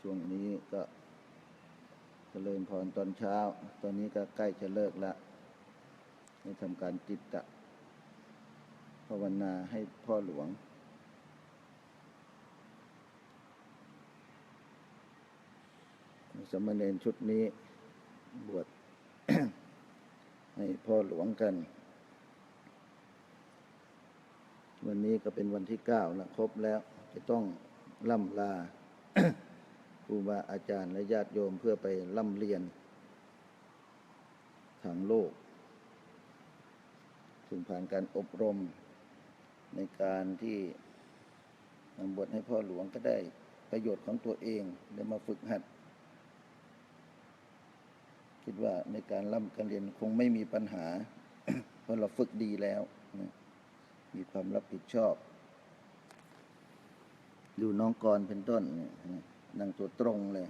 ช่วงนี้ก็เจริญพรตอนเช้า ตอนนี้ก็ใกล้จะเลิกละให้ทำการจิตตะภาวนาให้พ่อหลวงสามเณรชุดนี้บวชให้พ่อหลวงกัน วันนี้ก็เป็นวันที่เก้าแล้วครบแล้วจะต้องล่ำลา ครูบาอาจารย์และญาติโยมเพื่อไปล่ำเรียน ทางโลกซึ่งผ่านการอบรมในการที่นำบทให้พ่อหลวงก็ได้ประโยชน์ของตัวเองได้มาฝึกหัด คิดว่าในการล่ำการเรียนคงไม่มีปัญหา เพราะเราฝึกดีแล้ว มีความรับผิดชอบ ดูน้องกรเป็นต้นเนี่ยนั่งตัวตรงเลย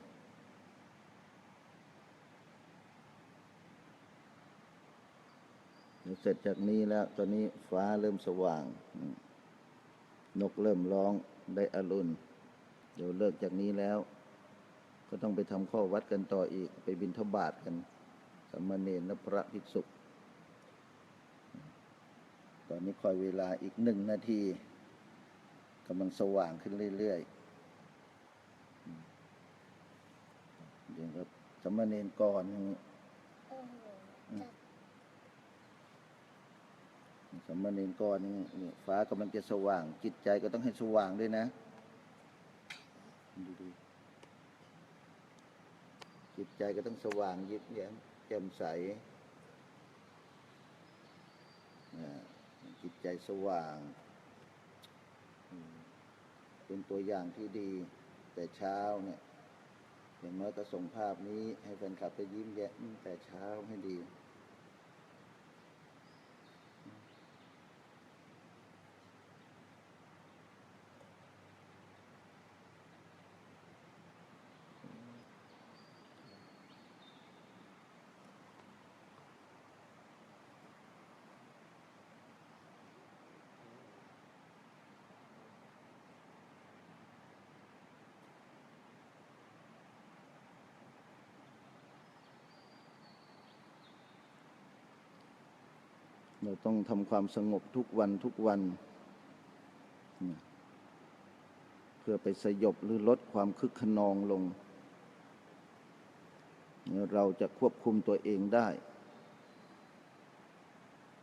เดี๋ยวเสร็จจากนี้แล้ว ตอนนี้ฟ้าเริ่มสว่าง นกเริ่มร้องได้อรุณ เดี๋ยวเลิกจากนี้แล้ว ก็ต้องไปทำข้อวัดกันต่ออีก ไปบินทบาทกันสามเณรและพระภิกษุ ตอนนี้คอยเวลาอีกหนึ่งนาที กำลังสว่างขึ้นเรื่อยๆอืมเดี๋ยวครับสามเณรก่อนอย่างนี้โอ้โหจัดสามเณรก่อนอย่างนี้นี่ฟ้ากำลังจะสว่าง จิตใจก็ต้องให้สว่างด้วยนะดูดิจิตใจก็ต้องสว่างยิ้มแย้มแจ่มใสอ่าจิตใจสว่างอืม เป็นตัวอย่างที่ดี แต่เช้าเนี่ยอย่างน้อยก็ส่งภาพนี้ให้แฟนคลับได้ยิ้มแย้มแต่เช้าให้ดี เราต้องทำความสงบทุกวันทุกวัน เพื่อไปสยบหรือลดความคึกขนองลง เราจะควบคุมตัวเองได้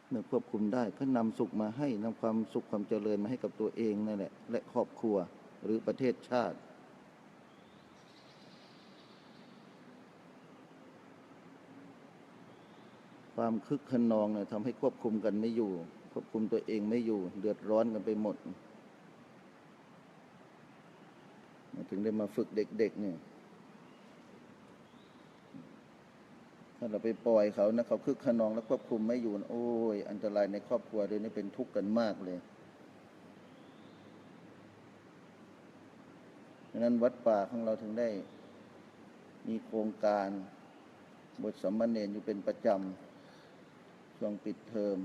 เมื่อควบคุมได้ก็นำสุขมาให้นำความสุขความเจริญมาให้กับตัวเองนั่นแหละ และครอบครัวหรือประเทศชาติ ความคึกขนองเนี่ยทำให้ควบคุมกันไม่อยู่ ควบคุมตัวเองไม่อยู่ เดือดร้อนกันไปหมด ถึงได้มาฝึกเด็กๆเนี่ยถ้าเราไปปล่อยเขานะเขาคึกขนองแล้วควบคุมไม่อยู่ โอ้ย อันตรายในครอบครัวเลยนี่เป็นทุกข์กันมากเลยดังนั้นวัดป่าของเราถึงได้มีโครงการบทสัมมาเนรอยู่เป็นประจำ ช่วงปิดเทอม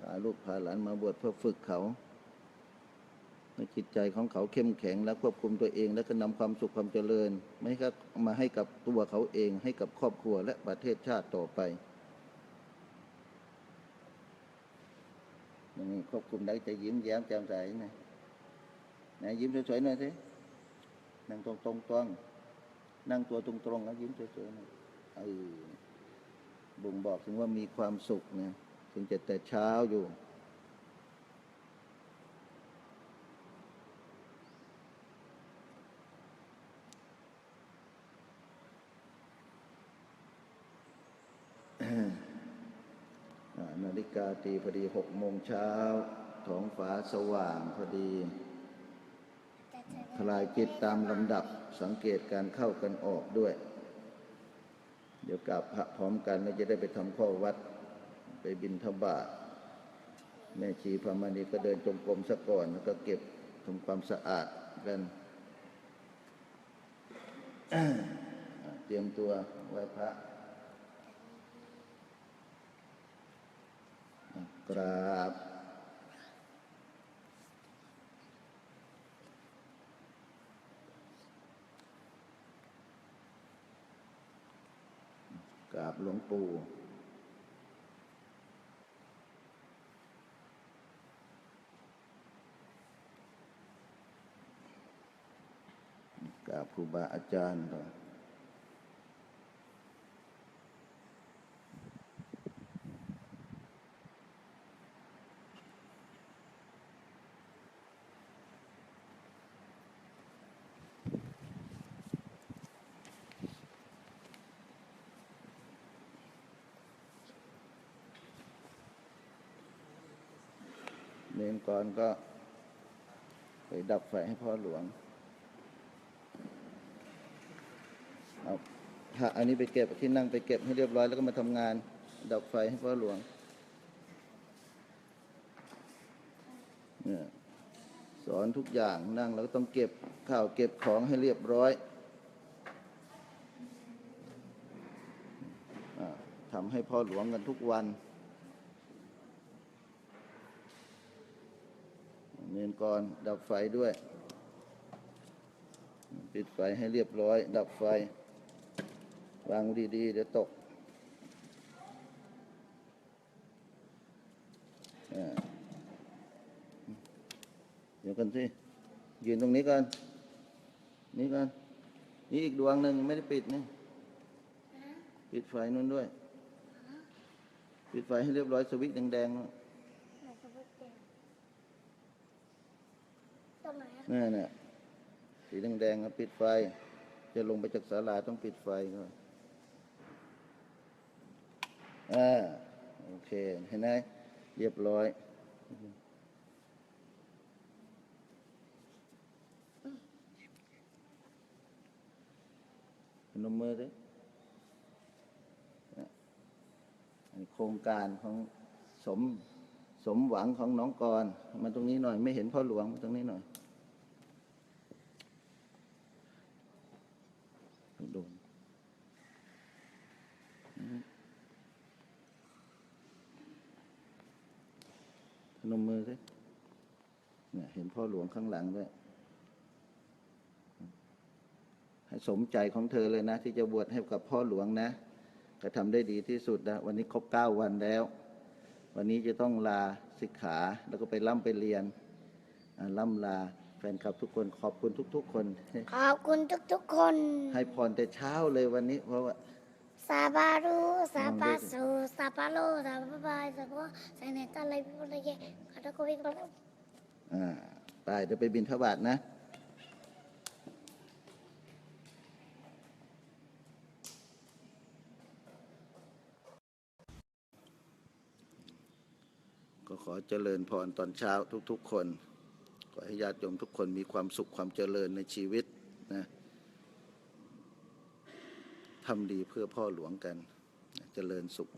พาลูกพาหลานมาบวชเพื่อฝึกเขาให้จิตใจของเขาเข้มแข็งและควบคุมตัวเอง และก็นำความสุขความเจริญไม่กับมาให้กับตัวเขาเองให้กับครอบครัวและประเทศชาติต่อไปอย่างนี้ควบคุมได้จะยิ้มแย้มแจ่มใสนะไหนยิ้มสวยๆหน่อยสินั่งตรงๆตรงนั่งตัวตรงตรงๆแล้วยิ้มสวยๆหน่อยเออ บ่งบอกถึงว่ามีความสุขนะถึงจะแต่เช้าอยู่อ่านาฬิกาตีพอดีหกโมงเช้าท้องฟ้าสว่างพอดีจัดจัดทลายจิตตามลำดับสังเกตการเข้ากันออกด้วย เดี๋ยวกลับพระพร้อมกันแล้วจะได้ไปทำข้อวัด ไปบินทบาทแม่ชีพระมณีก็เดินจงกรมซะก่อนแล้วก็เก็บทำความสะอาดกันเตรียมตัวไหว้พระอะกราบ บหลวงปู่กราบครูบาอาจารย์ก่อน นนก่อนก็ไปดับไฟให้พ่อหลวงเอาพระอันนี้ไปเก็บที่นั่งไปเก็บให้เรียบร้อยแล้วก็มาทำงาน ดับไฟให้พ่อหลวงเนี่ยสอนทุกอย่างนั่งแล้วก็ต้องเก็บข้าวเก็บของให้เรียบร้อยอาทำให้พ่อหลวงกันทุกวัน เน้นก่อนดับไฟด้วย ปิดไฟให้เรียบร้อย ดับไฟ วางดีๆ เดี๋ยวตกอ่าเดี๋ยวกันสิ ยืนตรงนี้ก่อน นี่ก่อน นี่อีกดวงหนึ่งไม่ได้ปิดนี่ปิดไฟนู้นด้วย ปิดไฟให้เรียบร้อยสวิตช์แดงๆนู่น ไหนจะพูดเก่งตรงไห นอะนั่นน่ะสีแดงๆครับปิดไฟ จะลงไปจากศาลาต้องปิดไฟก่อนอ่าโอเค เห็นไหมเรียบร้อยนมมือดิอะอันนี้โครงการของสมสมหวังของน้องกรมาตรงนี้หน่อย ไม่เห็นพ่อหลวงมาตรงนี้หน่อย โดนอืมพ นมมือสิเนี่ยเห็นพ่อหลวงข้างหลังด้วยให้สมใจของเธอเลยนะ ที่จะบวชให้กับพ่อหลวงนะก็ทำได้ดีที่สุดนะวันนี้ครบเก้าวันแล้ว วันนี้จะต้องลาสิกขาแล้วก็ไปร่ำไปเรียนอ่าล่ำลาแฟนคลับทุกคนขอบคุณทุก ๆ คน ขอบคุณทุก ๆ คน ให้พรแต่เช้าเลยวันนี้เพราะว่า ซาบารุซาบาสูซาบาโลซาบาบายซาบาไซเนตอะไรพิมพ์อะไรเงี้ยขอโทษคุณพี่ครับอ่าไปเดี๋ยวไปบินทบาทนะก็ขอเจริญพรตอนเช้าทุกๆคน ขอให้ญาติโยมทุกคนมีความสุขความเจริญในชีวิตนะ ทำดีเพื่อพ่อหลวงกันเจริญสุข